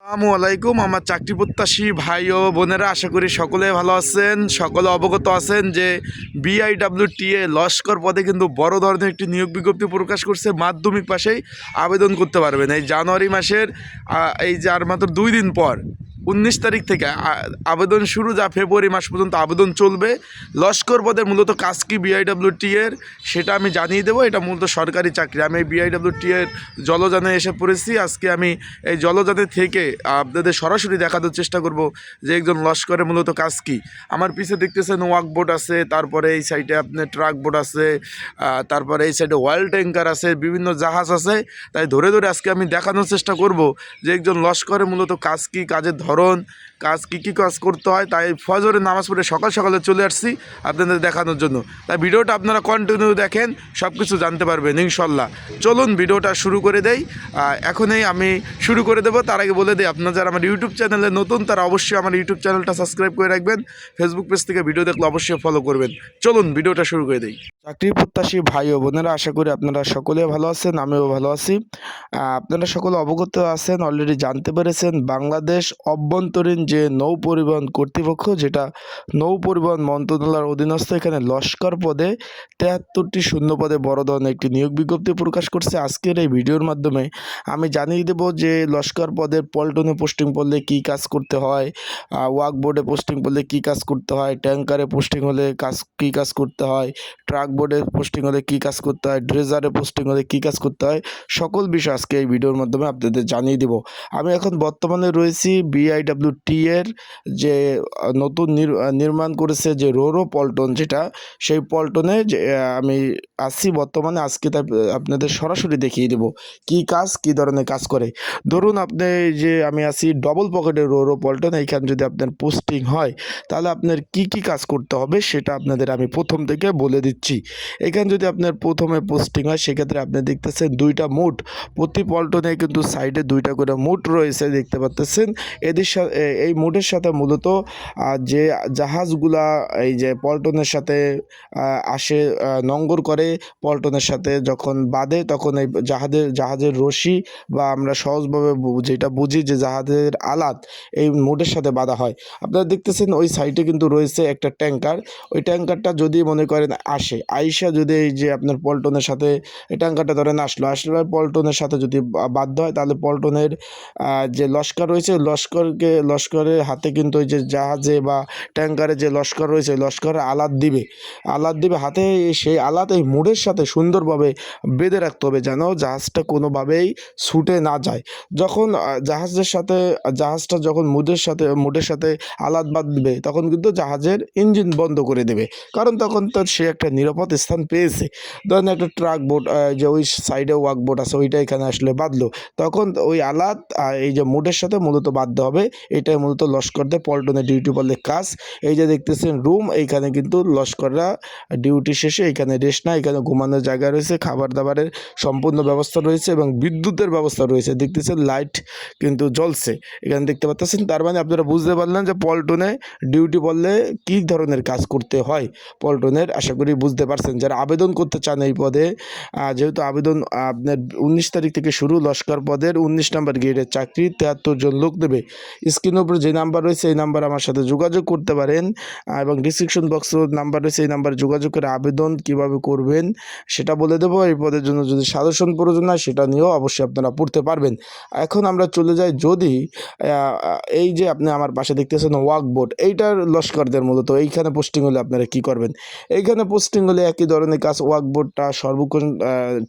আসসালামু আলাইকুম, আমার চাকরি প্রত্যাশী ভাই ও বোনেরা, আশা করি সকলে ভালো আছেন। সকলে অবগত আছেন যে বিআইডাব্লিউটিএ লস্কর পদে কিন্তু বড় ধরনের একটি নিয়োগ বিজ্ঞপ্তি প্রকাশ করছে। মাধ্যমিক পাশেই আবেদন করতে পারবেন। এই জানুয়ারি মাসের এই যে আর মাত্র দুই দিন পর উনিশ তারিখ থেকে আবেদন শুরু, যা ফেব্রুয়ারি মাস পর্যন্ত আবেদন চলবে। লস্কর পদের মূলত কাজ কি এর, সেটা আমি জানিয়ে দেবো। এটা মূলত সরকারি চাকরি। আমি বিআইডাব্লিউটি এর জলযানে এসে পড়েছি। আজকে আমি এই জলযানে থেকে আপনাদের সরাসরি দেখানোর চেষ্টা করব যে একজন লস্করের মূলত কাজ কি। আমার পিছে দেখতেছেন ওয়াক আছে, তারপরে এই সাইডে আপনার ট্রাক বোট আছে তারপরে এই সাইডে ওয়াল ট্যাঙ্কার আছে, বিভিন্ন জাহাজ আছে। তাই ধরে ধরে আজকে আমি দেখানোর চেষ্টা করব যে একজন লস্করের মূলত কাজ কি, কাজের ধরন ron কাজ কী কী কাজ করতে হয়, তাই ফজরের নামাজ পড়ে সকাল সকালে চলে আসছি আপনাদের দেখানোর জন্য। তাই ভিডিওটা আপনারা কন্টিনিউ দেখেন সব কিছু জানতে পারবেন, ইনশাল্লাহ। চলুন ভিডিওটা শুরু করে দেই। এখনই আমি শুরু করে দেবো। তার আগে বলে দিই, আপনারা যারা আমার ইউটিউব চ্যানেলে নতুন, তারা অবশ্যই আমার ইউটিউব চ্যানেলটা সাবস্ক্রাইব করে রাখবেন। ফেসবুক পেজ থেকে ভিডিও দেখলে অবশ্যই ফলো করবেন। চলুন ভিডিওটা শুরু করে দিই। চাকরি প্রত্যাশী ভাই ও বোনেরা, আশা করি আপনারা সকলে ভালো আছেন, আমিও ভালো আছি। আপনারা সকলে অবগত আছেন অলরেডি জানতে পেরেছেন, বাংলাদেশ অভ্যন্তরীণ যে নৌ পরিবহন কর্তৃপক্ষ, যেটা নৌ পরিবহন মন্ত্রণালয়ের অধীনস্থ, এখানে লস্কর পদে তেহাত্তরটি শূন্য পদে বড় ধরনের একটি নিয়োগ বিজ্ঞপ্তি প্রকাশ করছে। আজকের এই ভিডিওর মাধ্যমে আমি জানিয়ে দেবো যে লস্কর পদের পল্টনে পোস্টিং পড়লে কী কাজ করতে হয় ওয়াক বোর্ডে পোস্টিং পড়লে কী কাজ করতে হয়, ট্যাঙ্কারে পোস্টিং হলে কাজ, কী কাজ করতে হয় ট্রাক বোর্ডে পোস্টিং হলে কী কাজ করতে হয়, ড্রেজারে পোস্টিং হলে কী কাজ করতে হয়, সকল বিষয় আজকে এই ভিডিওর মাধ্যমে আপনাদের জানিয়ে দেব। আমি এখন বর্তমানে রয়েছি বিআইডাব্লিউটি এর যে নতুন নির- নির্মাণ করেছে যে রোরো পল্টন যেটা, সেই পল্টনে যে আমি আসছি বর্তমানে, আজকে তা আপনাদের সরাসরি দেখিয়ে দেব কি কাজ, কি ধরনের কাজ করে। ধরুন আপনি যে, আমি আছি ডবল পকেটের রোরো পল্টন, এইখানে যদি আপনার পোস্টিং হয়, তাহলে আপনার কি কি কাজ করতে হবে সেটা আপনাদের আমি প্রথম থেকে বলে দিচ্ছি। এখানে যদি আপনার প্রথমে পোস্টিং হয়, সেক্ষেত্রে আপনি দেখতেছেন দুইটা মুট, প্রতি পল্টনে কিন্তু সাইডে দুইটা করে মুট রয়েছে, দেখতে পাচ্তেছেন এদের সাথে এই মুটের সাথে মূলত যে জাহাজগুলা এই যে পল্টনের সাথে আসে নঙ্গর করে পল্টনের সাথে যখন বাঁধে তখন এই জাহাজের জাহাজের রশি বা আমরা সহজভাবে যেটা বুঝি যে জাহাজের আলাত, এই মুটের সাথে বাঁধা হয়। আপনারা দেখতেছেন ওই সাইডে কিন্তু রয়েছে একটা ট্যাঙ্কার ওই ট্যাঙ্কারটা যদি মনে করেন আসে, আইসা যদি এই যে আপনার পল্টনের সাথে, এই ট্যাঙ্কারটা ধরেন আসলো, আসলে পল্টনের সাথে যদি বাধ্য হয় তাহলে পল্টনের যে লস্কর রয়েছে লস্করকে লস্করকে লস্করের হাতে কিন্তু ওই যে জাহাজে বা ট্যাঙ্কারে যে লস্কর রয়েছে, ওই লস্করে আলাদ দিবে। আলাদ দিবে, হাতে সেই আলাদ এই মুড়ের সাথে সুন্দরভাবে বেঁধে রাখতে হবে যেন জাহাজটা কোনোভাবেই ছুটে না যায়। যখন জাহাজের সাথে, জাহাজটা যখন মুডের সাথে মুডের সাথে আলাদ বাঁধবে, তখন কিন্তু জাহাজের ইঞ্জিন বন্ধ করে দেবে। কারণ তখন তার সে একটা নিরাপদ স্থান পেয়েছে। ধরেন একটা ট্রাক বোট যে ওই সাইডে ওয়াক বোট আছে, ওইটা এখানে আসলে বাঁধলো। তখন ওই আলাদ এই যে মুডের সাথে মূলত বাঁধতে হবে, এটাই মূলত লস্করদের পল্টনে ডিউটি বলে কাজ। এই যে দেখতেছেন রুম এইখানে কিন্তু লস্কররা ডিউটি শেষে এখানে রেস্ট না এখানে ঘুমানোর জায়গা রয়েছে খাবার দাবারের সম্পূর্ণ ব্যবস্থা রয়েছে এবং বিদ্যুতের ব্যবস্থা রয়েছে। দেখতেছেন লাইট কিন্তু জ্বলছে। এখানে দেখতে পাচ্ছেন, তার মানে আপনারা বুঝতে পারলেন যে পল্টনে ডিউটি বললে কি ধরনের কাজ করতে হয়। পল্টনের আশা করি বুঝতে পারছেন, যারা আবেদন করতে চান এই পদে যেহেতু আবেদন আপনার উনিশ তারিখ থেকে শুরু, লস্কর পদের উনিশ নম্বর গ্রেডের চাকরি, তেহাত্তর জন লোক দেবে স্ক্রিন উপর যে নাম্বার রয়েছে, এই নাম্বার আমার সাথে যোগাযোগ করতে পারেন। এবং ডিসক্রিপশন বক্স নাম্বার রয়েছে, এই নাম্বারে যোগাযোগ করে আবেদন কীভাবে করবেন সেটা বলে দেবো। এই পদের জন্য যদি সাজেশন প্রয়োজন হয়, সেটা নিয়েও অবশ্যই আপনারা পড়তে পারবেন। এখন আমরা চলে যাই যদি এই যে আপনি আমার পাশে দেখতেছেন ওয়াক বোর্ড এইটার লস্করদের মূলত এইখানে পোস্টিং হলে আপনারা কি করবেন? এইখানে পোস্টিং হলে একই ধরনের কাজ ওয়াক বোর্ডটা সর্বক্ষণ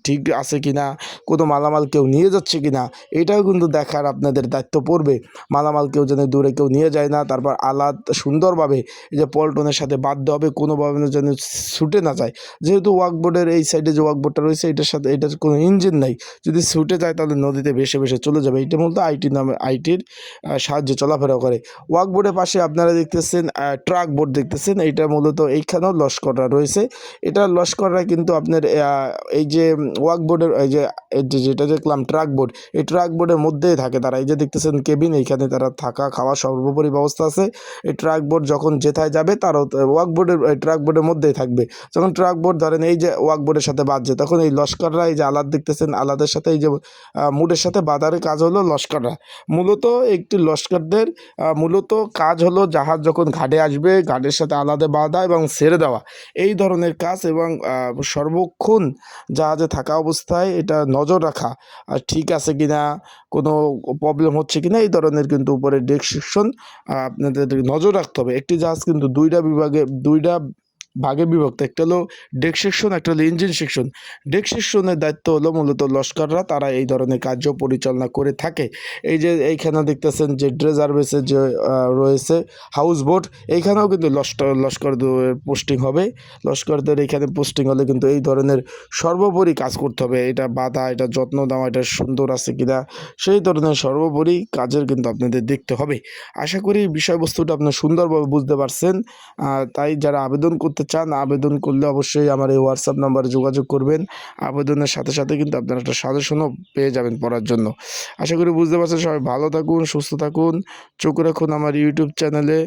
ঠিক আছে কি না কোনো মালামাল কেউ নিয়ে যাচ্ছে কি না এটাও কিন্তু দেখার আপনাদের দায়িত্ব পড়বে। মালামাল কেউ যেন দূরে কেউ নিয়ে যায় না, তারপর আলাদ সুন্দরভাবে এই যে পল্টনের সাথে বাধ্য হবে, কোনোভাবে যেন ছুটে না যায়। যেহেতু ওয়াকবোর্ডের এই সাইডে যে ওয়াকবোর্ডটা রয়েছে, এটার সাথে এটার কোনো ইঞ্জিন নাই। যদি ছুটে যায়, তাহলে নদীতে ভেসে ভেসে চলে যাবে। এটা মূলত আইটি নামে, আইটির সাহায্যে চলাফেরা করে। ওয়াকবোর্ডের পাশে আপনারা দেখতেছেন ট্রাক বোর্ড দেখতেছেন। এইটা মূলত এইখানেও লস্কররা রয়েছে। এটা লস্কররা কিন্তু আপনার এই যে ওয়াকবোর্ডের এই যে যেটা দেখলাম, ট্রাক বোর্ড এই ট্রাক বোর্ডের মধ্যেই থাকে তারা। এই যে দেখতেছেন কেবিন, এইখানে তারা থাকা খাওয়া সর্বোপরি ব্যবস্থা আছে। এই ট্রাক বোর্ড যখন যেথায় যাবে তারও ওয়াক বোর্ডের ট্রাক বোর্ডের মধ্যেই থাকবে। যখন ট্রাক বোর্ড ধরেন এই যে ওয়াক বোর্ডের সাথে বাঁধছে তখন এই লস্কররা এই যে আলাদ দেখতেছেন, আলাদের সাথে এই যে মুডের সাথে বাঁধার কাজ হলো লস্কররা। মূলত একটি লস্করদের মূলত কাজ হলো জাহাজ যখন ঘাটে আসবে, ঘাটের সাথে আলাদা বাঁধা এবং ছেড়ে দেওয়া। এই ধরনের কাজ এবং সর্বক্ষণ জাহাজে থাকা অবস্থায় এটা নজর রাখা আর ঠিক আছে কিনা কোনো প্রবলেম হচ্ছে কিনা এই ধরনের কিন্তু উপরে ডেসক্রিপশন আপনাদের নজর রাখতে হবে। একটি জাহাজ কিন্তু দুইটা বিভাগে, দুইটা ভাগে বিভক্ত। একটা হলো ডেক সেকশন একটা হলো ইঞ্জিন সেকশন ডেক সেকশনের দায়িত্ব হলো মূলত লস্কররা, তারা এই ধরনের কার্য পরিচালনা করে থাকে। এই যে এইখানে দেখতেছেন যে ড্রেজার যে রয়েছে হাউস বোট এইখানেও কিন্তু লস্কর, লস্করদের পোস্টিং হবে। লস্করদের এইখানে পোস্টিং হলে কিন্তু এই ধরনের সর্বোপরি কাজ করতে হবে। এটা বাধা, এটা যত্ন দেওয়া এটা সুন্দর আছে কিনা, সেই ধরনের সর্বোপরি কাজের কিন্তু আপনাদের দেখতে হবে। আশা করি বিষয়বস্তুটা আপনার সুন্দরভাবে বুঝতে পারছেন। তাই যারা আবেদন করতে চান, আবেদন করলে অবশ্যই আমার এই হোয়াটসঅ্যাপ নাম্বারে যোগাযোগ করবেন। আবেদনের সাথে সাথে কিন্তু আপনারা একটা সাজেশনও পেয়ে যাবেন পড়ার জন্য। আশা করি বুঝতে পারছেন, সবাই ভালো থাকুন, সুস্থ থাকুন। চোখ রাখুন আমার ইউটিউব চ্যানেলে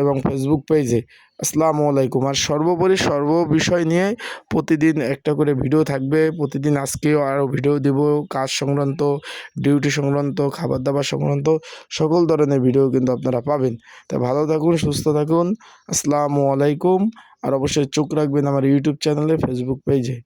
এবং ফেসবুক পেজে আসসালামু আলাইকুম। আর সর্বোপরি সর্ব বিষয় নিয়ে প্রতিদিন একটা করে ভিডিও থাকবে। প্রতিদিন আজকেও আরও ভিডিও দেব। কাজ সংক্রান্ত ডিউটি সংক্রান্ত খাবার দাবার সংক্রান্ত সকল ধরনের ভিডিও কিন্তু আপনারা পাবেন। তা ভালো থাকুন, সুস্থ থাকুন। আসসালামু আলাইকুম। আর অবশ্যই চোখ রাখবেন আমার ইউটিউব চ্যানেলে ফেসবুক পেজে